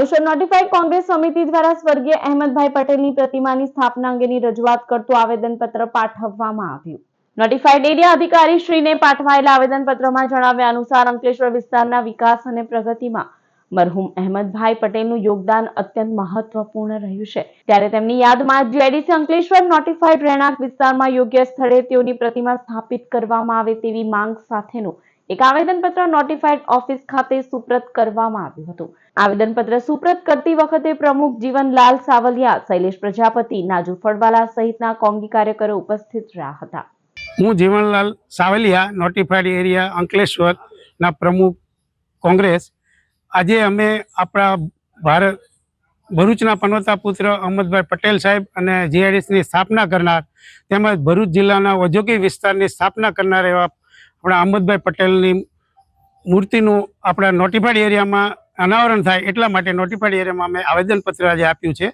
વિશે નોટિફાઈડ કોંગ્રેસ સમિતિ દ્વારા સ્વર્ગીય અહેમદભાઈ પટેલની પ્રતિમાની સ્થાપના અંગેની રજૂઆત કરતું આવેદનપત્ર પાઠવવામાં આવ્યું. નોટિફાઈડ એરિયા અધિકારી શ્રીને પાઠવાયેલા આવેદનપત્રમાં જણાવ્યા અનુસાર અંકલેશ્વર વિસ્તારના વિકાસ અને પ્રગતિમાં મરહુમ અહેમદભાઈ પટેલનું યોગદાન અત્યંત મહત્વપૂર્ણ રહ્યું છે. ત્યારે તેમની યાદમાં જીઆઈડીસી અંકલેશ્વર નોટિફાઈડ રહેણાંક વિસ્તારમાં યોગ્ય સ્થળે તેઓની પ્રતિમા સ્થાપિત કરવામાં આવે તેવી માંગ સાથેનું એક આવેદનપત્ર નોટિફાઈડ ઓફિસ ખાતે સુપ્રત કરવામાં આવ્યું હતું. આવેદનપત્ર સુપ્રત કરતી વખતે પ્રમુખ જીવનલાલ સાવલિયા, શૈલેષ પ્રજાપતિ, નાજુ ફળવાલા સહિતના કોંગી કાર્યકરો ઉપસ્થિત રહ્યા હતા. હું જીવનલાલ સાવલિયા નોટિફાઈડ એરિયા અંકલેશ્વરના પ્રમુખ કોંગ્રેસ. આજે અમે આપણા ભારત ભરૂચના પનોતા પુત્ર અહમદભાઈ પટેલ સાહેબ અને જીઆઈડીસીની સ્થાપના કરનાર તેમજ ભરૂચ જિલ્લાના ઔદ્યોગિક વિસ્તારની સ્થાપના કરનાર એવા આપણા અહમદભાઈ પટેલની મૂર્તિનું આપણા નોટિફાઈડ એરિયામાં અનાવરણ થાય એટલા માટે નોટિફાઈડ એરિયામાં અમે આવેદનપત્ર આજે આપ્યું છે.